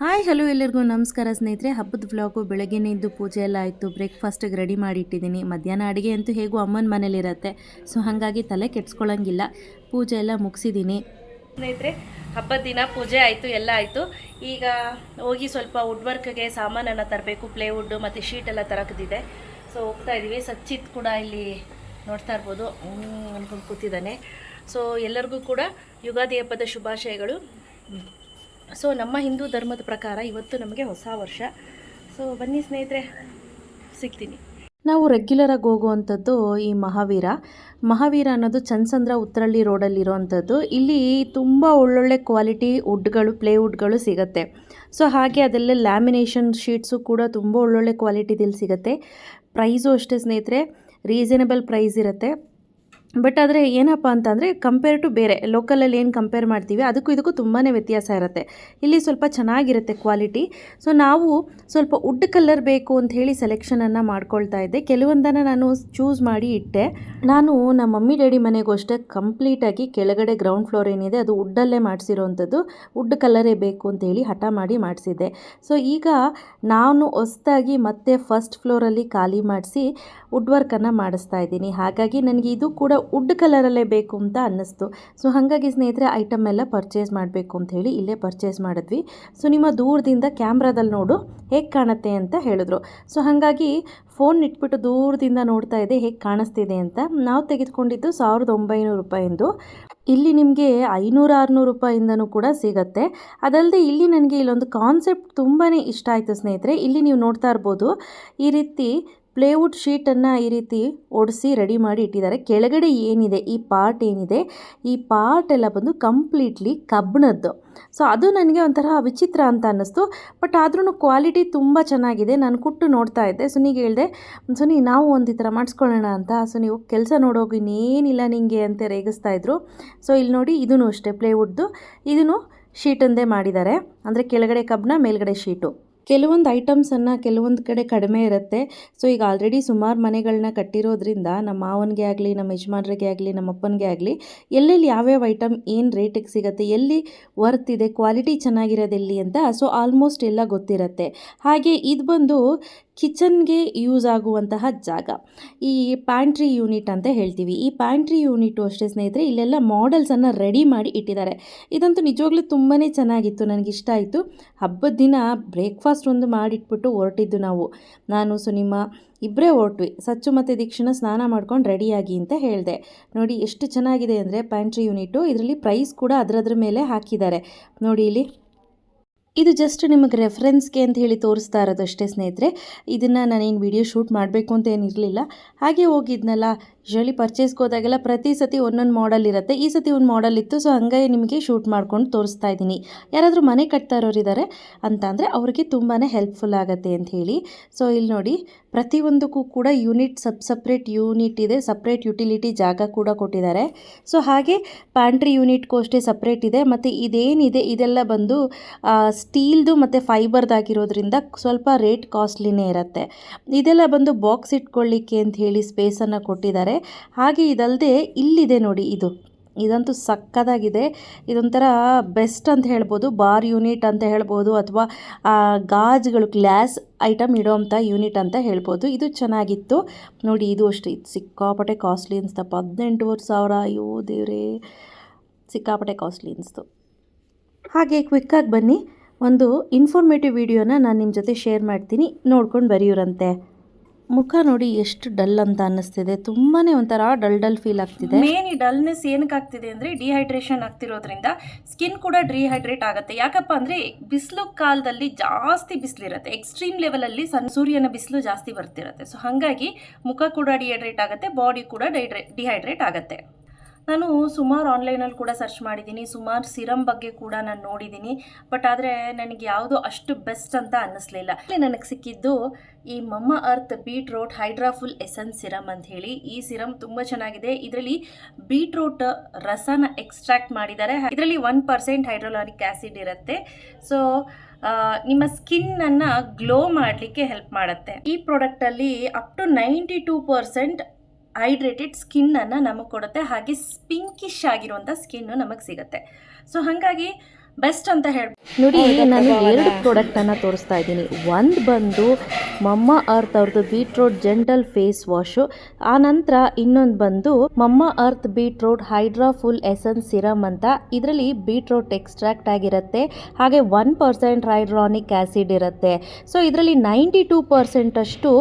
Hi, hello ಎಲ್ಲರಿಗೂ ನಮಸ್ಕಾರ ಸ್ನೇಹಿತರೆ. ಹಬ್ಬದ ವ್ಲಾಗು ಬೆಳಗ್ಗೆನೇ ಇದ್ದು ಪೂಜೆ ಎಲ್ಲ ಆಯಿತು. ಬ್ರೇಕ್ಫಾಸ್ಟಿಗೆ ರೆಡಿ ಮಾಡಿ ಇಟ್ಟಿದ್ದೀನಿ ಮಧ್ಯಾಹ್ನ ಅಡುಗೆ ಅಂತೂ ಹೇಗೂ ಅಮ್ಮನ ಮನೇಲಿರತ್ತೆ ಸೊ ಹಾಗಾಗಿ ತಲೆ ಕೆಡ್ಸ್ಕೊಳ್ಳೋಂಗಿಲ್ಲ ಪೂಜೆ ಎಲ್ಲ ಮುಗಿಸಿದ್ದೀನಿ. ಸ್ನೇಹಿತರೆ, ಹಬ್ಬದ ದಿನ ಪೂಜೆ ಆಯಿತು, ಎಲ್ಲ ಆಯಿತು. ಈಗ ಹೋಗಿ ಸ್ವಲ್ಪ ವುಡ್ ವರ್ಕ್ಗೆ ಸಾಮಾನನ್ನು ತರಬೇಕು. ಪ್ಲೇವುಡ್ಡು ಮತ್ತು ಶೀಟ್ ಎಲ್ಲ ತರಕದಿದೆ. ಸೊ ಹೋಗ್ತಾ ಇದ್ದೀವಿ ಸಚ್ಚಿತ್ ಕೂಡ ಇಲ್ಲಿ ನೋಡ್ತಾ ಇರ್ಬೋದು. ಹ್ಮ್, ಅನ್ಕೊಂಡು ಕೂತಿದ್ದಾನೆ. ಸೊ ಎಲ್ಲರಿಗೂ ಕೂಡ ಯುಗಾದಿ ಹಬ್ಬದ ಶುಭಾಶಯಗಳು. ಸೊ ನಮ್ಮ ಹಿಂದೂ ಧರ್ಮದ ಪ್ರಕಾರ ಇವತ್ತು ನಮಗೆ ಹೊಸ ವರ್ಷ. ಸೊ ಬನ್ನಿ ಸ್ನೇಹಿತರೆ, ಸಿಗ್ತೀನಿ. ನಾವು ರೆಗ್ಯುಲರಾಗಿ ಹೋಗುವಂಥದ್ದು ಈ ಮಹಾವೀರ. ಮಹಾವೀರ ಅನ್ನೋದು ಚನ್ಸಂದ್ರ ಉತ್ತರಳ್ಳಿ ರೋಡಲ್ಲಿರೋವಂಥದ್ದು. ಇಲ್ಲಿ ತುಂಬ ಒಳ್ಳೊಳ್ಳೆ ಕ್ವಾಲಿಟಿ ವುಡ್ಗಳು ಪ್ಲೇವುಡ್ಗಳು ಸಿಗುತ್ತೆ. ಸೊ ಹಾಗೆ ಅದೆಲ್ಲ ಲ್ಯಾಮಿನೇಷನ್ ಶೀಟ್ಸು ಕೂಡ ತುಂಬ ಒಳ್ಳೊಳ್ಳೆ ಕ್ವಾಲಿಟಿದಲ್ಲಿ ಸಿಗುತ್ತೆ. ಪ್ರೈಸು ಅಷ್ಟೇ ಸ್ನೇಹಿತರೆ ರೀಸನೇಬಲ್ ಪ್ರೈಸ್ ಇರುತ್ತೆ. ಬಟ್ ಆದರೆ ಏನಪ್ಪ ಅಂತಂದರೆ ಕಂಪೇರ್ ಟು ಬೇರೆ ಲೋಕಲಲ್ಲಿ ಏನು ಕಂಪೇರ್ ಮಾಡ್ತೀವಿ, ಅದಕ್ಕೂ ಇದಕ್ಕೂ ತುಂಬಾ ವ್ಯತ್ಯಾಸ ಇರುತ್ತೆ. ಇಲ್ಲಿ ಸ್ವಲ್ಪ ಚೆನ್ನಾಗಿರುತ್ತೆ ಕ್ವಾಲಿಟಿ ಸೊ ನಾವು ಸ್ವಲ್ಪ ವುಡ್ ಕಲರ್ ಬೇಕು ಅಂತ ಹೇಳಿ ಸೆಲೆಕ್ಷನನ್ನು ಮಾಡ್ಕೊಳ್ತಾ ಇದ್ದೆ. ಕೆಲವೊಂದನ್ನು ನಾನು ಚೂಸ್ ಮಾಡಿ ಇಟ್ಟೆ. ನಾನು ನಮ್ಮ ಮಮ್ಮಿ, ಡ್ಯಾಡಿ ಮನೆಗೂ ಅಷ್ಟೇ ಕಂಪ್ಲೀಟಾಗಿ ಕೆಳಗಡೆ ಗ್ರೌಂಡ್ ಫ್ಲೋರ್ ಏನಿದೆ, ಅದು ವುಡ್ಡಲ್ಲೇ ಮಾಡಿಸಿರೋವಂಥದ್ದು ವುಡ್ ಕಲರೇ ಬೇಕು ಅಂತ ಹೇಳಿ ಹಠ ಮಾಡಿ ಮಾಡಿಸಿದ್ದೆ. ಸೊ ಈಗ ನಾನು ಹೊಸ್ದಾಗಿ ಮತ್ತೆ ಫಸ್ಟ್ ಫ್ಲೋರಲ್ಲಿ ಖಾಲಿ ಮಾಡಿಸಿ ವುಡ್ ವರ್ಕನ್ನು ಮಾಡಿಸ್ತಾ ಇದ್ದೀನಿ. ಹಾಗಾಗಿ, ನನಗೆ ಇದು ಕೂಡ ವುಡ್ ಕಲರಲ್ಲೇ ಬೇಕು ಅಂತ ಅನ್ನಿಸ್ತು. ಸೊ, ಹಾಗಾಗಿ ಸ್ನೇಹಿತರೆ ಐಟಮ್ ಎಲ್ಲ ಪರ್ಚೇಸ್ ಮಾಡಬೇಕು ಅಂತ ಹೇಳಿ ಇಲ್ಲೇ ಪರ್ಚೇಸ್ ಮಾಡಿದ್ವಿ. ಸೊ, ನಿಮ್ಮ ದೂರದಿಂದ ಕ್ಯಾಮ್ರಾದಲ್ಲಿ ನೋಡು ಹೇಗೆ ಕಾಣುತ್ತೆ ಅಂತ ಹೇಳಿದ್ರು. ಸೊ, ಹಾಗಾಗಿ ಫೋನ್ ಇಟ್ಬಿಟ್ಟು ದೂರದಿಂದ ನೋಡ್ತಾ ಇದೆ, ಹೇಗೆ ಕಾಣಿಸ್ತಿದೆ ಅಂತ ನಾವು ತೆಗೆದುಕೊಂಡಿದ್ದು ಸಾವಿರದ ಒಂಬೈನೂರು ರೂಪಾಯಿಂದು. ಇಲ್ಲಿ ನಿಮಗೆ ಐನೂರು ಆರುನೂರು ರೂಪಾಯಿಂದನೂ ಕೂಡ ಸಿಗುತ್ತೆ. ಅದಲ್ಲದೆ ಇಲ್ಲಿ ನನಗೆ ಇಲ್ಲೊಂದು ಕಾನ್ಸೆಪ್ಟ್ ತುಂಬಾ ಇಷ್ಟ ಆಯಿತು ಸ್ನೇಹಿತರೆ. ಇಲ್ಲಿ ನೀವು ನೋಡ್ತಾ ಇರ್ಬೋದು, ಈ ರೀತಿ ಪ್ಲೇವುಡ್ ಶೀಟನ್ನು ಈ ರೀತಿ ಒಡಿಸಿ ರೆಡಿ ಮಾಡಿ ಇಟ್ಟಿದ್ದಾರೆ. ಕೆಳಗಡೆ ಏನಿದೆ? ಈ ಪಾರ್ಟ್ ಏನಿದೆ? ಈ ಪಾರ್ಟ್ ಎಲ್ಲ ಬಂದು ಕಂಪ್ಲೀಟ್ಲಿ ಕಬ್ಬಣದ್ದು. ಸೊ, ಅದು ನನಗೆ ಒಂಥರ ವಿಚಿತ್ರ ಅಂತ ಅನ್ನಿಸ್ತು. ಬಟ್ ಆದ್ರೂ ಕ್ವಾಲಿಟಿ ತುಂಬ ಚೆನ್ನಾಗಿದೆ. ನಾನು ಕುಟ್ಟು ನೋಡ್ತಾ ಇದ್ದೆ. ಸುನಿಗೆ ಹೇಳಿದೆ, ಸುನಿ, ನಾವು ಒಂದು ಈ ಥರ ಮಾಡಿಸ್ಕೊಳ್ಳೋಣ ಅಂತ. ಸೊ, ನೀವು ಕೆಲಸ ನೋಡೋಗಿ, ಇನ್ನೇನಿಲ್ಲ ನಿಮಗೆ ಅಂತ ರೇಗಿಸ್ತಾ ಇದ್ರು. ಸೊ, ಇಲ್ಲಿ ನೋಡಿ ಇದೂ ಅಷ್ಟೇ ಪ್ಲೇವುಡ್ದು. ಇದನ್ನು ಶೀಟಂದೇ ಮಾಡಿದ್ದಾರೆ. ಅಂದರೆ ಕೆಳಗಡೆ ಕಬ್ಬನ ಮೇಲ್ಗಡೆ ಶೀಟು. ಕೆಲವೊಂದು ಐಟಮ್ಸನ್ನು ಕೆಲವೊಂದು ಕಡೆ ಕಡಿಮೆ ಇರುತ್ತೆ. ಸೊ ಈಗ ಆಲ್ರೆಡಿ ಸುಮಾರು ಮನೆಗಳನ್ನ ಕಟ್ಟಿರೋದ್ರಿಂದ ನಮ್ಮ ಮಾವನಿಗೆ ಆಗಲಿ, ನಮ್ಮ ಯಜಮಾನ್ರಿಗೆ ಆಗಲಿ, ನಮ್ಮ ಅಪ್ಪನಿಗೆ ಆಗಲಿ, ಎಲ್ಲೆಲ್ಲಿ ಯಾವ್ಯಾವ ಐಟಮ್ ಏನು ರೇಟಿಗೆ ಸಿಗುತ್ತೆ, ಎಲ್ಲಿ ವರ್ತ್ ಇದೆ ಕ್ವಾಲಿಟಿ ಚೆನ್ನಾಗಿರೋದೆಲ್ಲಿ ಅಂತ ಸೊ ಆಲ್ಮೋಸ್ಟ್ ಎಲ್ಲ ಗೊತ್ತಿರುತ್ತೆ. ಹಾಗೆ ಇದು ಬಂದು ಕಿಚನ್ಗೆ ಯೂಸ್ ಆಗುವಂತಹ ಜಾಗ. ಈ ಪ್ಯಾಂಟ್ರಿ ಯೂನಿಟ್ ಅಂತ ಹೇಳ್ತೀವಿ. ಈ ಪ್ಯಾಂಟ್ರಿ ಯೂನಿಟು ಅಷ್ಟೇ ಸ್ನೇಹಿತರೆ, ಇಲ್ಲೆಲ್ಲ ಮಾಡೆಲ್ಸನ್ನು ರೆಡಿ ಮಾಡಿ ಇಟ್ಟಿದ್ದಾರೆ. ಇದಂತೂ ನಿಜವಾಗ್ಲೂ ತುಂಬಾ ಚೆನ್ನಾಗಿತ್ತು ನನಗೆ ಇಷ್ಟ ಆಯಿತು. ಹಬ್ಬದ ದಿನ ಬ್ರೇಕ್ಫಾಸ್ಟ್ ಒಂದು ಮಾಡಿಟ್ಬಿಟ್ಟು ಹೊರಟಿದ್ದು ನಾವು. ನಾನು, ಸುನಿಮ ಇಬ್ಬರೇ ಹೊರಟ್ವಿ. ಸಚ್ಚು ಮತ್ತು ದೀಕ್ಷಣ ಸ್ನಾನ ಮಾಡ್ಕೊಂಡು ರೆಡಿಯಾಗಿ ಅಂತ ಹೇಳಿದೆ. ನೋಡಿ, ಎಷ್ಟು ಚೆನ್ನಾಗಿದೆ ಅಂದರೆ ಪ್ಯಾಂಟ್ರಿ ಯೂನಿಟು. ಇದರಲ್ಲಿ ಪ್ರೈಸ್ ಕೂಡ ಅದರದ್ರ ಮೇಲೆ ಹಾಕಿದ್ದಾರೆ. ನೋಡಿ ಇಲ್ಲಿ. ಇದು ಜಸ್ಟ್ ನಿಮಗೆ ರೆಫರೆನ್ಸ್ಗೆ ಅಂತ ಹೇಳಿ ತೋರಿಸ್ತಾ ಇರೋದು ಅಷ್ಟೇ ಸ್ನೇಹಿತರೆ. ಇದನ್ನು ನಾನೇನು ವಿಡಿಯೋ ಶೂಟ್ ಮಾಡಬೇಕು ಅಂತ ಏನಿರಲಿಲ್ಲ ಹಾಗೆ ಹೋಗಿದ್ನಲ್ಲ ಯೂಶಲಿ ಪರ್ಚೇಸ್ಗೆ ಹೋದಾಗೆಲ್ಲ ಪ್ರತಿ ಸತಿ ಒಂದೊಂದು ಮಾಡಲ್ ಇರುತ್ತೆ. ಈ ಸತಿ ಒಂದು ಮಾಡಲ್ ಇತ್ತು ಸೊ ಹಂಗಾಗಿ ನಿಮಗೆ ಶೂಟ್ ಮಾಡ್ಕೊಂಡು ತೋರಿಸ್ತಾ ಇದ್ದೀನಿ. ಯಾರಾದರೂ ಮನೆ ಕಟ್ತಾ ಇರೋರಿದ್ದಾರೆ ಅಂತ ಅಂದರೆ ಅವ್ರಿಗೆ ತುಂಬಾ ಹೆಲ್ಪ್ಫುಲ್ ಆಗುತ್ತೆ ಅಂತ ಹೇಳಿ. ಸೊ ಇಲ್ಲಿ ನೋಡಿ, ಪ್ರತಿಯೊಂದಕ್ಕೂ ಕೂಡ ಯೂನಿಟ್ ಸಬ್ ಸಪ್ರೇಟ್ ಯೂನಿಟ್ ಇದೆ. ಸಪ್ರೇಟ್ ಯುಟಿಲಿಟಿ ಜಾಗ ಕೂಡ ಕೊಟ್ಟಿದ್ದಾರೆ. ಸೊ ಹಾಗೆ ಪ್ಯಾಂಟ್ರಿ ಯೂನಿಟ್ಗೂ ಅಷ್ಟೇ ಸಪ್ರೇಟ್ ಇದೆ. ಮತ್ತು ಇದೇನಿದೆ, ಇದೆಲ್ಲ ಬಂದು ಸ್ಟೀಲ್ದು ಮತ್ತು ಫೈಬರ್ದಾಗಿರೋದ್ರಿಂದ ಸ್ವಲ್ಪ ರೇಟ್ ಕಾಸ್ಟ್ಲಿನೇ ಇರುತ್ತೆ. ಇದೆಲ್ಲ ಬಂದು ಬಾಕ್ಸ್ ಇಟ್ಕೊಳ್ಳಿಕ್ಕೆ ಅಂತ ಹೇಳಿ ಸ್ಪೇಸನ್ನು ಕೊಟ್ಟಿದ್ದಾರೆ. ಹಾಗೆ ಇದಲ್ಲದೆ ಇಲ್ಲಿದೆ ನೋಡಿ ಇದು. ಇದಂತೂ ಸಕ್ಕದಾಗಿದೆ. ಇದೊಂಥರ ಬೆಸ್ಟ್ ಅಂತ ಹೇಳ್ಬೋದು, ಬಾರ್ ಯೂನಿಟ್ ಅಂತ ಹೇಳ್ಬೋದು, ಅಥವಾ ಗಾಜುಗಳು, ಗ್ಲಾಸ್ ಐಟಮ್ ಇಡೋವಂಥ ಯೂನಿಟ್ ಅಂತ ಹೇಳ್ಬೋದು. ಇದು ಚೆನ್ನಾಗಿತ್ತು. ನೋಡಿ ಇದು ಅಷ್ಟೇ. ಇದು ಸಿಕ್ಕಾಪಟ್ಟೆ ಕಾಸ್ಟ್ಲಿ ಅನಿಸ್ತಪ್ಪ ಹದಿನೆಂಟುವರೆ ಸಾವಿರ. ಅಯ್ಯೋ ದೇವ್ರೇ. ಸಿಕ್ಕಾಪಟ್ಟೆ ಕಾಸ್ಟ್ಲಿ ಅನಿಸ್ತು. ಹಾಗೆ ಕ್ವಿಕ್ಕಾಗಿ ಬನ್ನಿ. ಒಂದು ಇನ್ಫಾರ್ಮೇಟಿವ್ ವಿಡಿಯೋನ ನಾನು ನಿಮ್ಮ ಜೊತೆ ಶೇರ್ ಮಾಡ್ತೀನಿ. ನೋಡ್ಕೊಂಡು ಬರೆಯೋರಂತೆ. ಮುಖ ನೋಡಿ ಎಷ್ಟು ಡಲ್ ಅಂತ ಅನ್ನಿಸ್ತಿದೆ. ತುಂಬಾ ಒಂಥರ ಡಲ್ ಡಲ್ ಫೀಲ್ ಆಗ್ತಿದೆ. ಮೇನ್ ಈ ಡಲ್ನೆಸ್ ಏನಕ್ಕೆ ಆಗ್ತಿದೆ ಅಂದರೆ ಡಿಹೈಡ್ರೇಷನ್ ಆಗ್ತಿರೋದ್ರಿಂದ ಸ್ಕಿನ್ ಕೂಡ ಡಿಹೈಡ್ರೇಟ್ ಆಗುತ್ತೆ. ಯಾಕಪ್ಪ ಅಂದರೆ ಬಿಸಿಲು ಕಾಲದಲ್ಲಿ ಜಾಸ್ತಿ ಬಿಸಿಲಿರುತ್ತೆ. ಎಕ್ಸ್ಟ್ರೀಮ್ ಲೆವೆಲಲ್ಲಿ ಸನ್ ಸೂರ್ಯನ ಬಿಸಿಲು ಜಾಸ್ತಿ ಬರ್ತಿರುತ್ತೆ. ಸೊ ಹಾಗಾಗಿ ಮುಖ ಕೂಡ ಡಿಹೈಡ್ರೇಟ್ ಆಗುತ್ತೆ ಬಾಡಿ ಕೂಡ ಡಿಹೈಡ್ರೇಟ್ ಆಗುತ್ತೆ. ನಾನು ಸುಮಾರು ಆನ್ಲೈನಲ್ಲಿ ಕೂಡ ಸರ್ಚ್ ಮಾಡಿದ್ದೀನಿ. ಸುಮಾರು ಸಿರಮ್ ಬಗ್ಗೆ ಕೂಡ ನಾನು ನೋಡಿದ್ದೀನಿ. ಬಟ್ ಆದರೆ ನನಗೆ ಯಾವುದು ಅಷ್ಟು ಬೆಸ್ಟ್ ಅಂತ ಅನ್ನಿಸ್ಲಿಲ್ಲ. ಇಲ್ಲಿ ನನಗೆ ಸಿಕ್ಕಿದ್ದು ಈ Mamaearth beetroot hydra full essence serum ಅಂತ ಹೇಳಿ. ಈ ಸಿರಮ್ ತುಂಬ ಚೆನ್ನಾಗಿದೆ. ಇದರಲ್ಲಿ ಬೀಟ್ರೋಟ್ ರಸನ ಎಕ್ಸ್ಟ್ರಾಕ್ಟ್ ಮಾಡಿದ್ದಾರೆ. ಇದರಲ್ಲಿ ಒನ್ ಪರ್ಸೆಂಟ್ ಹೈಡ್ರೋಲಾನಿಕ್ ಆ್ಯಸಿಡ್ ಇರುತ್ತೆ. ಸೊ ನಿಮ್ಮ ಸ್ಕಿನ್ನನ್ನು ಗ್ಲೋ ಮಾಡಲಿಕ್ಕೆ ಹೆಲ್ಪ್ ಮಾಡುತ್ತೆ. ಈ ಪ್ರಾಡಕ್ಟಲ್ಲಿ up to ninety two percent hydrated ಸ್ಕಿನ್ನನ್ನು ನಮಗೆ ಕೊಡುತ್ತೆ ಹಾಗೆ ಸ್ಪಿಂಕಿಶ್ ಆಗಿರುವಂಥ ಸ್ಕಿನ್ನು ನಮಗೆ ಸಿಗುತ್ತೆ. ಸೊ ಹಾಗಾಗಿ ಬೆಸ್ಟ್ ಅಂತ ಹೇಳ್ಬೋದು ನೋಡಿ ನಾನು ಎರಡು ಪ್ರಾಡಕ್ಟನ್ನು ತೋರಿಸ್ತಾ ಇದ್ದೀನಿ. ಒಂದು ಬಂದು ಮಮ್ಮ ಅರ್ತ್ ಅವ್ರದ್ದು ಬೀಟ್ರೋಟ್ ಜೆಂಟಲ್ ಫೇಸ್ ವಾಶು ಆ ನಂತರ ಇನ್ನೊಂದು ಬಂದು Mamaearth beetroot hydra full essence serum ಅಂತ. ಇದರಲ್ಲಿ ಬೀಟ್ರೋಟ್ ಎಕ್ಸ್ಟ್ರಾಕ್ಟ್ ಆಗಿರುತ್ತೆ ಹಾಗೆ ಒನ್ ಪರ್ಸೆಂಟ್ ಹೈಡ್ರಾನಿಕ್ ಆ್ಯಸಿಡ್ ಇರುತ್ತೆ. ಸೊ ಇದರಲ್ಲಿ ನೈಂಟಿ ಟೂ ಪರ್ಸೆಂಟಷ್ಟು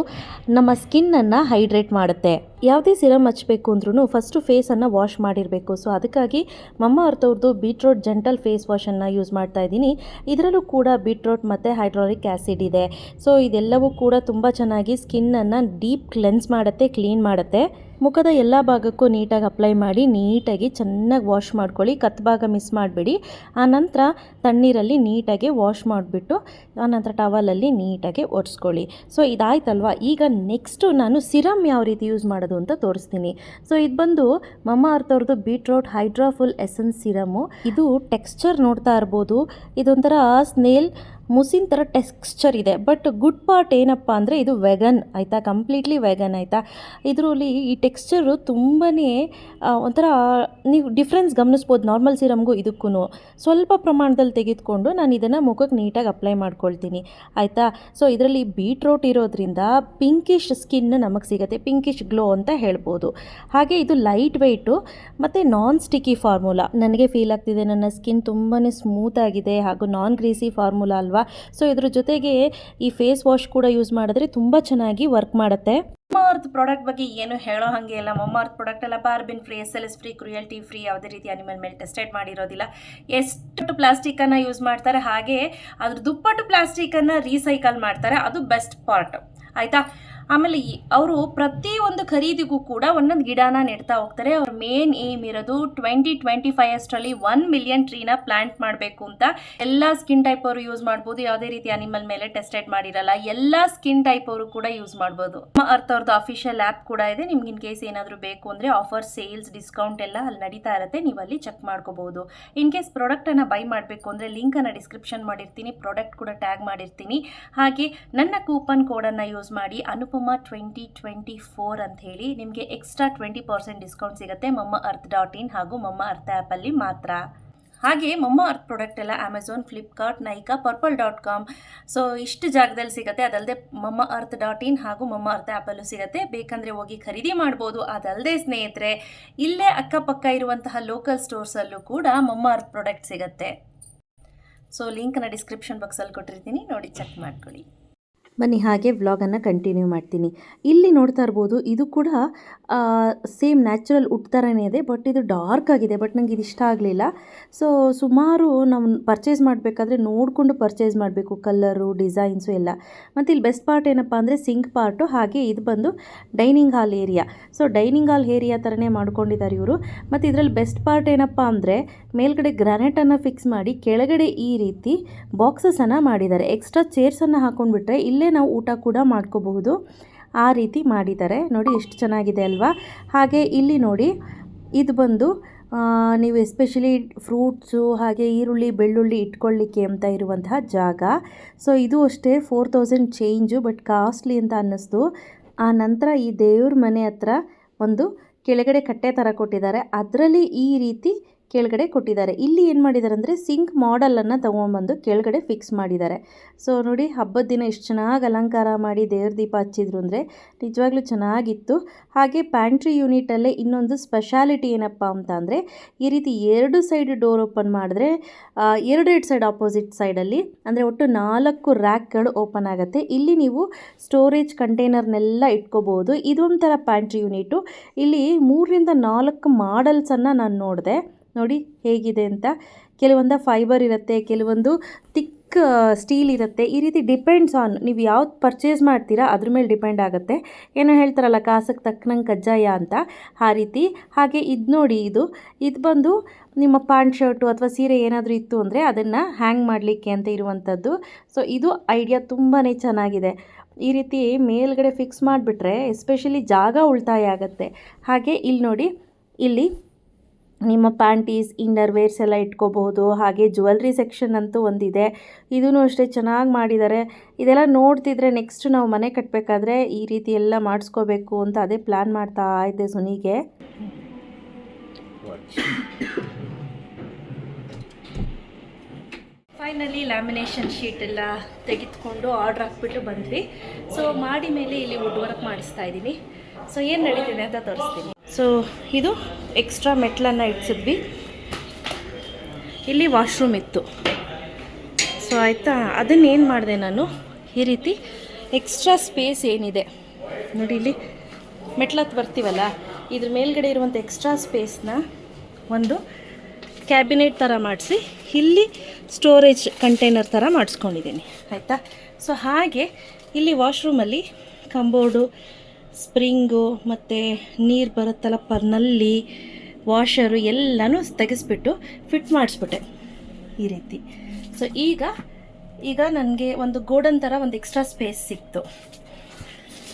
ನಮ್ಮ ಸ್ಕಿನ್ನನ್ನು ಹೈಡ್ರೇಟ್ ಮಾಡುತ್ತೆ. ಯಾವುದೇ ಸಿರಮ್ ಹಚ್ಚಬೇಕು ಅಂದ್ರೂ ಫಸ್ಟು ಫೇಸನ್ನು ವಾಶ್ ಮಾಡಿರಬೇಕು. ಸೊ ಅದಕ್ಕಾಗಿ ಮಮ್ಮ ಅರ್ಥವ್ರದ್ದು ಬೀಟ್ರೋಟ್ ಜೆಂಟಲ್ ಫೇಸ್ ವಾಶನ್ನು ಯೂಸ್ ಮಾಡ್ತಾ ಇದ್ದೀನಿ. ಇದರಲ್ಲೂ ಕೂಡ ಬೀಟ್ರೋಟ್ ಮತ್ತು ಹೈಡ್ರಾಲಿಕ್ ಆ್ಯಸಿಡ್ ಇದೆ. ಸೊ ಇದೆಲ್ಲವೂ ಕೂಡ ತುಂಬ ಚೆನ್ನಾಗಿ ಸ್ಕಿನ್ನನ್ನು ಡೀಪ್ ಕ್ಲೆನ್ಸ್ ಮಾಡುತ್ತೆ ಕ್ಲೀನ್ ಮಾಡುತ್ತೆ. ಮುಖದ ಎಲ್ಲ ಭಾಗಕ್ಕೂ ನೀಟಾಗಿ ಅಪ್ಲೈ ಮಾಡಿ, ನೀಟಾಗಿ ಚೆನ್ನಾಗಿ ವಾಶ್ ಮಾಡ್ಕೊಳ್ಳಿ. ಕತ್ ಭಾಗ ಮಿಸ್ ಮಾಡಬೇಡಿ. ಆನಂತರ ತಣ್ಣೀರಲ್ಲಿ ನೀಟಾಗಿ ವಾಶ್ ಮಾಡಿಬಿಟ್ಟು ಆನಂತರ ಟವಲಲ್ಲಿ ನೀಟಾಗಿ ಒರೆಸ್ಕೊಳ್ಳಿ. ಸೊ ಇದಾಯ್ತಲ್ವ? ಈಗ ನೆಕ್ಸ್ಟು ನಾನು ಸಿರಮ್ ಯಾವ ರೀತಿ ಯೂಸ್ ಮಾಡೋದು ಅಂತ ತೋರಿಸ್ತೀನಿ. ಸೊ ಇದು ಬಂದು ಮಮ್ಮ ಅರ್ಥವ್ರದ್ದು ಬೀಟ್ರೋಟ್ ಹೈಡ್ರಾಫುಲ್ ಎಸೆನ್ಸ್ ಸಿರಮು ಇದು ಟೆಕ್ಸ್ಚರ್ ನೋಡ್ತಾ ಇರ್ಬೋದು. ಇದೊಂಥರ ಸ್ನೇಲ್ ಮುಸಿನ್ ಥರ ಟೆಕ್ಸ್ಚರ್ ಇದೆ. ಬಟ್ ಗುಡ್ ಪಾರ್ಟ್ ಏನಪ್ಪ ಅಂದರೆ ಇದು ವೆಗನ್ ಆಯಿತಾ? ಕಂಪ್ಲೀಟ್ಲಿ ವೆಗನ್ ಆಯಿತಾ? ಇದರಲ್ಲಿ ಈ ಟೆಕ್ಸ್ಚರು ತುಂಬಾ ಒಂಥರ ನೀವು ಡಿಫ್ರೆನ್ಸ್ ಗಮನಿಸ್ಬೋದು ನಾರ್ಮಲ್ ಸಿರಮ್ಗೂ ಇದಕ್ಕೂ ಸ್ವಲ್ಪ ಪ್ರಮಾಣದಲ್ಲಿ ತೆಗೆದುಕೊಂಡು ನಾನು ಇದನ್ನು ಮುಖಕ್ಕೆ ನೀಟಾಗಿ ಅಪ್ಲೈ ಮಾಡ್ಕೊಳ್ತೀನಿ. ಆಯಿತಾ? ಸೊ ಇದರಲ್ಲಿ ಬೀಟ್ರೋಟ್ ಇರೋದ್ರಿಂದ ಪಿಂಕಿಶ್ ಸ್ಕಿನ್ ನಮಗೆ ಸಿಗುತ್ತೆ. ಪಿಂಕಿಶ್ ಗ್ಲೋ ಅಂತ ಹೇಳ್ಬೋದು. ಹಾಗೆ ಇದು ಲೈಟ್ ವೆಯ್ಟು ಮತ್ತು ನಾನ್ ಸ್ಟಿಕ್ಕಿ ಫಾರ್ಮುಲಾ ನನಗೆ ಫೀಲ್ ಆಗ್ತಿದೆ. ನನ್ನ ಸ್ಕಿನ್ ತುಂಬಾ ಸ್ಮೂತ್ ಆಗಿದೆ. ಹಾಗೂ ನಾನ್ ಗ್ರೀಸಿ ಫಾರ್ಮುಲಾ ಅಲ್ವಾ? ಸೊ ಇದ್ರ ಜೊತೆಗೆ ಈ ಫೇಸ್ ವಾಶ್ ಕೂಡ ಯೂಸ್ ಮಾಡಿದ್ರೆ ತುಂಬ ಚೆನ್ನಾಗಿ ವರ್ಕ್ ಮಾಡುತ್ತೆ. ಮಮ್ಮಅರ್ತ್ ಪ್ರಾಡಕ್ಟ್ ಬಗ್ಗೆ ಏನು ಹೇಳೋ ಹಾಗೆ ಇಲ್ಲ. ಮಮ್ಮಅರ್ತ್ ಪ್ರಾಡಕ್ಟ್ ಎಲ್ಲ paraben free S L S free cruelty free ಯಾವುದೇ ರೀತಿ ಅನಿಮಲ್ ಮೇಲೆ ಟೆಸ್ಟೆಡ್ ಮಾಡಿರೋದಿಲ್ಲ. ಎಷ್ಟು ಪ್ಲಾಸ್ಟಿಕ್ಕನ್ನು ಯೂಸ್ ಮಾಡ್ತಾರೆ, ಹಾಗೆ ಅದ್ರ ದುಪ್ಪಟ್ಟು ಪ್ಲಾಸ್ಟಿಕ್ಕನ್ನು ರೀಸೈಕಲ್ ಮಾಡ್ತಾರೆ. ಅದು ಬೆಸ್ಟ್ ಪಾರ್ಟ್ ಆಯಿತಾ? ಆಮೇಲೆ ಅವರು ಪ್ರತಿ ಒಂದು ಖರೀದಿಗೂ ಕೂಡ ಒಂದೊಂದು ಗಿಡನ ನೆಡ್ತಾ ಹೋಗ್ತಾರೆ. ಅವ್ರ ಮೇನ್ ಏಮ್ ಇರೋದು ಟ್ವೆಂಟಿ ಟ್ವೆಂಟಿ ಫೈವ್ ಅಷ್ಟರಲ್ಲಿ ಒನ್ ಮಿಲಿಯನ್ ಟ್ರೀನ ಪ್ಲಾಂಟ್ ಮಾಡಬೇಕು ಅಂತ. ಎಲ್ಲ ಸ್ಕಿನ್ ಟೈಪ್ ಅವರು ಯೂಸ್ ಮಾಡ್ಬೋದು. ಯಾವುದೇ ರೀತಿ ಅನಿಮಲ್ ಮೇಲೆ ಟೆಸ್ಟೆಡ್ ಮಾಡಿರಲ್ಲ, ಎಲ್ಲ ಸ್ಕಿನ್ ಟೈಪ್ ಅವರು ಕೂಡ ಯೂಸ್ ಮಾಡ್ಬೋದು. ಅರ್ಥ ಅವ್ರದ್ದು ಅಫಿಷಿಯಲ್ ಆ್ಯಪ್ ಕೂಡ ಇದೆ. ನಿಮ್ಗೆ ಇನ್ ಕೇಸ್ ಏನಾದರೂ ಬೇಕು ಅಂದರೆ ಆಫರ್ ಸೇಲ್ಸ್ ಡಿಸ್ಕೌಂಟ್ ಎಲ್ಲ ಅಲ್ಲಿ ನಡೀತಾ ಇರುತ್ತೆ. ನೀವು ಅಲ್ಲಿ ಚೆಕ್ ಮಾಡ್ಕೋಬಹುದು ಇನ್ ಕೇಸ್ ಪ್ರಾಡಕ್ಟನ್ನು ಬೈ ಮಾಡಬೇಕು ಅಂದರೆ ಲಿಂಕನ್ನು ಡಿಸ್ಕ್ರಿಪ್ಷನ್ ಮಾಡಿರ್ತೀನಿ. ಪ್ರಾಡಕ್ಟ್ ಕೂಡ ಟ್ಯಾಗ್ ಮಾಡಿರ್ತೀನಿ. ಹಾಗೆ ನನ್ನ ಕೂಪನ್ ಕೋಡನ್ನು ಯೂಸ್ ಮಾಡಿ ಅನುಪಮ ಟ್ವೆಂಟಿ ಟ್ವೆಂಟಿ ಫೋರ್ ಅಂತ ಹೇಳಿ ನಿಮಗೆ ಎಕ್ಸ್ಟ್ರಾ ಟ್ವೆಂಟಿ ಪರ್ಸೆಂಟ್ ಡಿಸ್ಕೌಂಟ್ ಸಿಗುತ್ತೆ ಮಮ್ಮ ಅರ್ತ್ ಡಾಟ್ ಇನ್ ಹಾಗೂ ಮಮ್ಮ ಅರ್ಥ ಆ್ಯಪಲ್ಲಿ ಮಾತ್ರ. ಹಾಗೆ ಮಮ್ಮ ಅರ್ತ್ ಪ್ರಾಡಕ್ಟ್ ಎಲ್ಲ Amazon Flipkart Nykaa Purplle dot com so ಇಷ್ಟು ಜಾಗದಲ್ಲಿ ಸಿಗುತ್ತೆ ಅದಲ್ಲದೆ ಮಮ್ಮ ಅರ್ತ್ ಡಾಟ್ ಇನ್ ಹಾಗೂ ಮಮ್ಮ ಅರ್ತ್ ಆ್ಯಪಲ್ಲೂ ಸಿಗುತ್ತೆ. ಬೇಕಂದರೆ ಹೋಗಿ ಖರೀದಿ ಮಾಡ್ಬೋದು ಅದಲ್ಲದೆ ಸ್ನೇಹಿತರೆ, ಇಲ್ಲೇ ಅಕ್ಕಪಕ್ಕ ಇರುವಂತಹ ಲೋಕಲ್ ಸ್ಟೋರ್ಸಲ್ಲೂ ಕೂಡ ಮಮ್ಮ ಅರ್ತ್ ಪ್ರಾಡಕ್ಟ್ ಸಿಗುತ್ತೆ. ಸೊ ಲಿಂಕ್ನ ಡಿಸ್ಕ್ರಿಪ್ಷನ್ ಬಾಕ್ಸಲ್ಲಿ ಕೊಟ್ಟಿರ್ತೀನಿ, ನೋಡಿ ಚೆಕ್ ಮಾಡ್ಕೊಳ್ಳಿ. ಬನ್ನಿ, ಹಾಗೆ ವ್ಲಾಗನ್ನು ಕಂಟಿನ್ಯೂ ಮಾಡ್ತೀನಿ. ಇಲ್ಲಿ ನೋಡ್ತಾ ಇರ್ಬೋದು, ಇದು ಕೂಡ ಸೇಮ್ ನ್ಯಾಚುರಲ್ ಉಡ್ ಥರನೇ ಇದೆ ಬಟ್ ಇದು ಡಾರ್ಕ್ ಆಗಿದೆ ಬಟ್ ನನಗೆ ಇದು ಇಷ್ಟ ಆಗಲಿಲ್ಲ. ಸೊ ಸುಮಾರು ನಾವು ಪರ್ಚೇಸ್ ಮಾಡಬೇಕಾದ್ರೆ ನೋಡಿಕೊಂಡು ಪರ್ಚೇಸ್ ಮಾಡಬೇಕು ಕಲ್ಲರು ಡಿಸೈನ್ಸು ಎಲ್ಲ. ಮತ್ತು ಇಲ್ಲಿ ಬೆಸ್ಟ್ ಪಾರ್ಟ್ ಏನಪ್ಪ ಅಂದರೆ ಸಿಂಕ್ ಪಾರ್ಟು ಹಾಗೆ ಇದು ಬಂದು dining hall area so dining hall area ಥರನೇ ಮಾಡ್ಕೊಂಡಿದ್ದಾರೆ ಇವರು. ಮತ್ತು ಇದರಲ್ಲಿ ಬೆಸ್ಟ್ ಪಾರ್ಟ್ ಏನಪ್ಪ ಅಂದರೆ, ಮೇಲ್ಗಡೆ ಗ್ರಾನೆಟನ್ನು ಫಿಕ್ಸ್ ಮಾಡಿ, ಕೆಳಗಡೆ ಈ ರೀತಿ ಬಾಕ್ಸಸನ್ನು ಮಾಡಿದ್ದಾರೆ ಎಕ್ಸ್ಟ್ರಾ ಚೇರ್ಸನ್ನು ಹಾಕೊಂಡ್ಬಿಟ್ರೆ ಇಲ್ಲೇ ನಾವು ಊಟ ಕೂಡ ಮಾಡ್ಕೋಬಹುದು. ಆ ರೀತಿ ಮಾಡಿದ್ದಾರೆ ನೋಡಿ ಎಷ್ಟು ಚೆನ್ನಾಗಿದೆ ಅಲ್ವಾ? ಹಾಗೆ ಇಲ್ಲಿ ನೋಡಿ, ಇದು ಬಂದು ನೀವು ಎಸ್ಪೆಷಲಿ ಫ್ರೂಟ್ಸು ಹಾಗೆ ಈರುಳ್ಳಿ, ಬೆಳ್ಳುಳ್ಳಿ ಇಟ್ಕೊಳ್ಳಿಕ್ಕೆ ಅಂತ ಇರುವಂತಹ ಜಾಗ. ಸೊ ಇದು ಅಷ್ಟೇ four thousand change but costly ಅಂತ ಅನ್ನಿಸ್ತು. ಆ ನಂತರ ಈ ದೇವ್ರ ಮನೆ ಹತ್ರ ಒಂದು ಕೆಳಗಡೆ ಕಟ್ಟೆ ಥರ ಕೊಟ್ಟಿದ್ದಾರೆ. ಅದರಲ್ಲಿ ಈ ರೀತಿ ಕೆಳಗಡೆ ಕೊಟ್ಟಿದ್ದಾರೆ. ಇಲ್ಲಿ ಏನು ಮಾಡಿದ್ದಾರೆ ಅಂದರೆ ಸಿಂಕ್ ಮಾಡಲನ್ನು ತೊಗೊಂಬಂದು ಕೆಳಗಡೆ ಫಿಕ್ಸ್ ಮಾಡಿದ್ದಾರೆ. ಸೊ ನೋಡಿ, ಹಬ್ಬದ ದಿನ ಎಷ್ಟು ಚೆನ್ನಾಗಿ ಅಲಂಕಾರ ಮಾಡಿ ದೇವ್ರ ದೀಪ ಹಚ್ಚಿದ್ರು ಅಂದರೆ ನಿಜವಾಗ್ಲೂ ಚೆನ್ನಾಗಿತ್ತು. ಹಾಗೆ ಪ್ಯಾಂಟ್ರಿ ಯೂನಿಟಲ್ಲೇ ಇನ್ನೊಂದು ಸ್ಪೆಷಾಲಿಟಿ ಏನಪ್ಪ ಅಂತ ಅಂದರೆ ಈ ರೀತಿ ಎರಡು ಸೈಡ್ ಡೋರ್ ಓಪನ್ ಮಾಡಿದ್ರೆ ಎರಡೆರಡು ಸೈಡ್ ಆಪೋಸಿಟ್ ಸೈಡಲ್ಲಿ ಅಂದರೆ ಒಟ್ಟು ನಾಲ್ಕು ರ್ಯಾಕ್ಗಳು ಓಪನ್ ಆಗುತ್ತೆ. ಇಲ್ಲಿ ನೀವು ಸ್ಟೋರೇಜ್ ಕಂಟೈನರ್ನೆಲ್ಲ ಇಟ್ಕೋಬೋದು. ಇದೊಂಥರ ಪ್ಯಾಂಟ್ರಿ ಯೂನಿಟು ಇಲ್ಲಿ ಮೂರರಿಂದ ನಾಲ್ಕು ಮಾಡಲ್ಸನ್ನು ನಾನು ನೋಡಿದೆ. ನೋಡಿ ಹೇಗಿದೆ ಅಂತ. ಕೆಲವೊಂದು ಫೈಬರ್ ಇರುತ್ತೆ, ಕೆಲವೊಂದು ತಿಕ್ ಸ್ಟೀಲ್ ಇರುತ್ತೆ. ಈ ರೀತಿ ಡಿಪೆಂಡ್ಸ್ ಆನ್ ನೀವು ಯಾವ್ದು ಪರ್ಚೇಸ್ ಮಾಡ್ತೀರಾ ಅದ್ರ ಮೇಲೆ ಡಿಪೆಂಡ್ ಆಗುತ್ತೆ. ಏನೋ ಹೇಳ್ತಾರಲ್ಲ ಕಾಸಕ್ಕೆ ತಕ್ಕನಂಗೆ ಕಜ್ಜಾಯ ಅಂತ. ಆ ರೀತಿ. ಹಾಗೆ ಇದು ನೋಡಿ ಇದು. ಇದು ಬಂದು ನಿಮ್ಮ ಪ್ಯಾಂಟ್ ಶರ್ಟು ಅಥವಾ ಸೀರೆ ಏನಾದರೂ ಇತ್ತು ಅಂದರೆ ಅದನ್ನು ಹ್ಯಾಂಗ್ ಮಾಡಲಿಕ್ಕೆ ಅಂತ ಇರುವಂಥದ್ದು ಸೊ ಇದು ಐಡಿಯಾ ತುಂಬಾ ಚೆನ್ನಾಗಿದೆ. ಈ ರೀತಿ ಮೇಲ್ಗಡೆ ಫಿಕ್ಸ್ ಮಾಡಿಬಿಟ್ರೆ ಎಸ್ಪೆಷಲಿ ಜಾಗ ಉಳಿತಾಯ ಆಗುತ್ತೆ. ಹಾಗೆ ಇಲ್ಲಿ ನೋಡಿ, ಇಲ್ಲಿ ನಿಮ್ಮ ಪ್ಯಾಂಟೀಸ್ ಇನ್ನರ್ ವೇರ್ಸ್ ಎಲ್ಲ ಇಟ್ಕೋಬಹುದು, ಹಾಗೆ ಜ್ಯುವೆಲ್ರಿ ಸೆಕ್ಷನ್ ಅಂತೂ ಒಂದಿದೆ. ಇದೂ ಅಷ್ಟೇ ಚೆನ್ನಾಗಿ ಮಾಡಿದ್ದಾರೆ ಇದೆಲ್ಲ ನೋಡ್ತಿದ್ರೆ ನೆಕ್ಸ್ಟ್ ನಾವು ಮನೆ ಕಟ್ಟಬೇಕಾದ್ರೆ ಈ ರೀತಿ ಎಲ್ಲ ಮಾಡಿಸ್ಕೋಬೇಕು ಅಂತ ಅದೇ ಪ್ಲ್ಯಾನ್ ಮಾಡ್ತಾ ಇದ್ದೆ ಸುನಿಗೆ. ಫೈನಲಿ ಲ್ಯಾಮಿನೇಷನ್ ಶೀಟ್ ಎಲ್ಲ ತೆಗೆದುಕೊಂಡು ಆರ್ಡ್ರ್ ಹಾಕ್ಬಿಟ್ಟು ಬಂದ್ವಿ. ಸೊ ಮಾಡಿ ಮೇಲೆ ಇಲ್ಲಿ ವುಡ್ ವರ್ಕ್ ಮಾಡಿಸ್ತಾ ಇದ್ದೀನಿ. ಸೊ ಏನು ನಡೀತಿದೆ ಅಂತ ತೋರಿಸ್ತೀನಿ. ಸೊ ಇದು ಎಕ್ಸ್ಟ್ರಾ ಮೆಟ್ಲನ್ನು ಇಟ್ಸಿದ್ವಿ ಇಲ್ಲಿ ವಾಶ್ರೂಮ್ ಇತ್ತು. ಸೊ ಆಯಿತಾ? ಅದನ್ನೇನು ಮಾಡಿದೆ ನಾನು? ಈ ರೀತಿ ಎಕ್ಸ್ಟ್ರಾ ಸ್ಪೇಸ್ ಏನಿದೆ? ನೋಡಿ ಇಲ್ಲಿ ಮೆಟ್ಲತ್ತು ಬರ್ತೀವಲ್ಲ? ಇದ್ರ ಮೇಲ್ಗಡೆ ಇರುವಂಥ ಎಕ್ಸ್ಟ್ರಾ ಸ್ಪೇಸ್ನ ಒಂದು ಕ್ಯಾಬಿನೆಟ್ ಥರ ಮಾಡಿಸಿ, ಇಲ್ಲಿ ಸ್ಟೋರೇಜ್ ಕಂಟೈನರ್ ಥರ ಮಾಡಿಸ್ಕೊಂಡಿದ್ದೀನಿ. ಆಯಿತಾ? ಸೊ ಹಾಗೆ ಇಲ್ಲಿ ವಾಶ್ರೂಮಲ್ಲಿ ಕಂಬೋರ್ಡು ಸ್ಪ್ರಿಂಗು ಮತ್ತು ನೀರು ಬರುತ್ತಲ್ಲ ಪರ್ನಲ್ಲಿ ನಲ್ಲಿ ವಾಷರು ಎಲ್ಲನೂ ತೆಗೆಸ್ಬಿಟ್ಟು ಫಿಟ್ ಮಾಡಿಸ್ಬಿಟ್ಟೆ ಈ ರೀತಿ. ಸೊ ಈಗ ಈಗ ನನಗೆ ಒಂದು ಗೋಡನ್ ಥರ ಒಂದು ಎಕ್ಸ್ಟ್ರಾ ಸ್ಪೇಸ್ ಸಿಕ್ತು.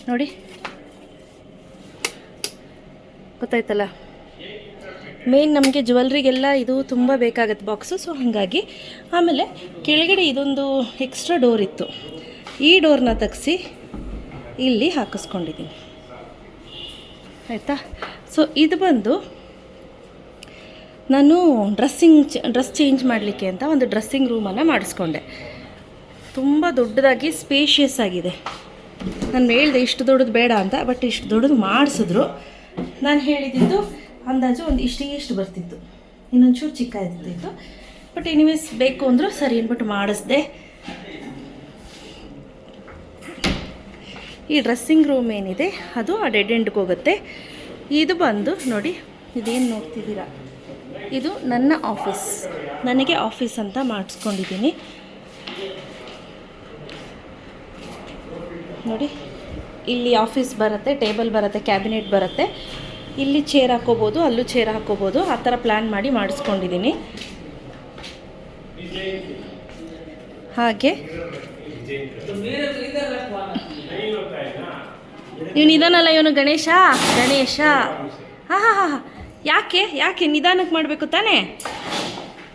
ನೋಡಿ. ಗೊತ್ತಾಯ್ತಲ್ಲ? ಮೇನ್ ನಮಗೆ ಜ್ಯುವೆಲ್ರಿಗೆಲ್ಲ ಇದು ತುಂಬ ಬೇಕಾಗತ್ತೆ ಬಾಕ್ಸು ಸೊ ಹಾಗಾಗಿ ಆಮೇಲೆ ಕೆಳಗಡೆ ಇದೊಂದು ಎಕ್ಸ್ಟ್ರಾ ಡೋರ್ ಇತ್ತು. ಈ ಡೋರ್ನ ತೆಗೆಸಿ ಇಲ್ಲಿ ಹಾಕಿಸ್ಕೊಂಡಿದ್ದೀನಿ. ಆಯಿತಾ? ಸೊ ಇದು ಬಂದು ನಾನು ಡ್ರೆಸ್ಸಿಂಗ್ ಡ್ರೆಸ್ ಚೇಂಜ್ ಮಾಡಲಿಕ್ಕೆ ಅಂತ ಒಂದು ಡ್ರೆಸ್ಸಿಂಗ್ ರೂಮನ್ನು ಮಾಡಿಸ್ಕೊಂಡೆ. ತುಂಬ ದೊಡ್ಡದಾಗಿ ಸ್ಪೇಷಿಯಸ್ ಆಗಿದೆ. ನಾನು ಹೇಳಿದೆ ಇಷ್ಟು ದೊಡ್ಡದು ಬೇಡ ಅಂತ ಬಟ್ ಇಷ್ಟು ದೊಡ್ಡದು ಮಾಡಿಸಿದ್ರು. ನಾನು ಹೇಳಿದ್ದು ಅಂದಾಜು ಒಂದು ಇಷ್ಟಿಗೆ ಇಷ್ಟು ಬರ್ತಿತ್ತು. ಇನ್ನೊಂಚೂರು ಚಿಕ್ಕ ಇದ್ದಿತ್ತು ಬಟ್ ಎನಿವೇಸ್ ಬೇಕು ಅಂದರೂ ಸರಿ ಅಂದ್ಬಿಟ್ಟು ಮಾಡಿಸ್ದೆ. ಈ ಡ್ರೆಸ್ಸಿಂಗ್ ರೂಮ್ ಏನಿದೆ, ಅದು ಆ ಡೆಡ್ ಎಂಡ್ಗೆ ಹೋಗುತ್ತೆ. ಇದು ಬಂದು ನೋಡಿ, ಇದೇನು ನೋಡ್ತಿದ್ದೀರಾ? ಇದು ನನ್ನ ಆಫೀಸ್ ನನಗೆ ಆಫೀಸ್ ಅಂತ ಮಾಡಿಸ್ಕೊಂಡಿದ್ದೀನಿ. ನೋಡಿ, ಇಲ್ಲಿ ಆಫೀಸ್ ಬರುತ್ತೆ ಟೇಬಲ್ ಬರುತ್ತೆ ಕ್ಯಾಬಿನೆಟ್ ಬರುತ್ತೆ. ಇಲ್ಲಿ ಚೇರ್ ಹಾಕೋಬೋದು, ಅಲ್ಲೂ ಚೇರ್ ಹಾಕೋಬೋದು. ಆ ಥರ ಪ್ಲ್ಯಾನ್ ಮಾಡಿ ಮಾಡಿಸ್ಕೊಂಡಿದ್ದೀನಿ. ಹಾಗೆ. ಇವನು ನಿಧಾನಲ್ಲ ಇವನು ಗಣೇಶ? ಗಣೇಶ. ಹಾ ಹಾ ಹಾ ಯಾಕೆ ಯಾಕೆ? ನಿಧಾನಕ್ಕೆ ಮಾಡಬೇಕು ತಾನೇ?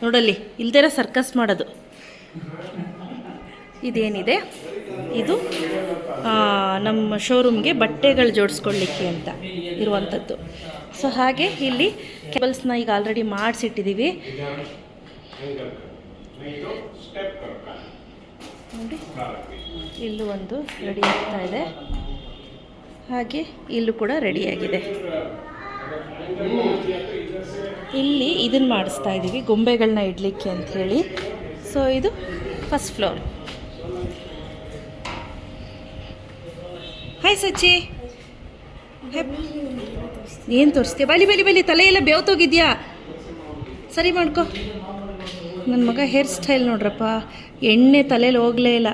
ನೋಡಲ್ಲಿ, ಇಲ್ದಿರ ಸರ್ಕಸ್ ಮಾಡೋದು. ಇದೇನಿದೆ? ಇದು ನಮ್ಮ ಶೋರೂಮ್ಗೆ ಬಟ್ಟೆಗಳು ಜೋಡಿಸ್ಕೊಳ್ಳಿಕ್ಕೆ ಅಂತ ಇರುವಂಥದ್ದು. ಸೊ ಹಾಗೆ ಇಲ್ಲಿ ಕೇಬಲ್ಸ್ನ ಈಗ ಆಲ್ರೆಡಿ ಮಾಡಿಸಿಟ್ಟಿದ್ದೀವಿ ನೋಡಿ. ಇಲ್ಲೂ ಒಂದು ರೆಡಿ ಆಗ್ತಾ ಇದೆ. ಹಾಗೆ ಇಲ್ಲೂ ಕೂಡ ರೆಡಿಯಾಗಿದೆ ಇಲ್ಲಿ ಇದನ್ನು ಮಾಡಿಸ್ತಾ ಇದ್ದೀವಿ ಗೊಂಬೆಗಳನ್ನ ಇಡಲಿಕ್ಕೆ ಅಂತ ಹೇಳಿ. ಸೊ ಇದು ಫಸ್ಟ್ ಫ್ಲೋರ್ ಹಾಯ್ ಸಚ್ಚಿ. ಏನು ತೋರಿಸ್ತೀಯ? ಬಲಿ ಬಲಿ ಬಲಿ ತಲೆ ಎಲ್ಲ ಬೇವ್ತೋಗಿದ್ಯಾ? ಸರಿ ಮಾಡ್ಕೊ. ನನ್ನ ಮಗ ಹೇರ್ ಸ್ಟೈಲ್ ನೋಡ್ರಪ್ಪ. ಎಣ್ಣೆ ತಲೆಯಲ್ಲಿ ಹೋಗಲೇ ಇಲ್ಲ.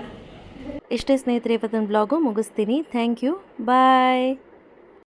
ಇಷ್ಟೇ ಸ್ನೇಹಿತರೆ ಇವತ್ತಿನ ಬ್ಲಾಗು ಮುಗಿಸ್ತೀನಿ. Thank you bye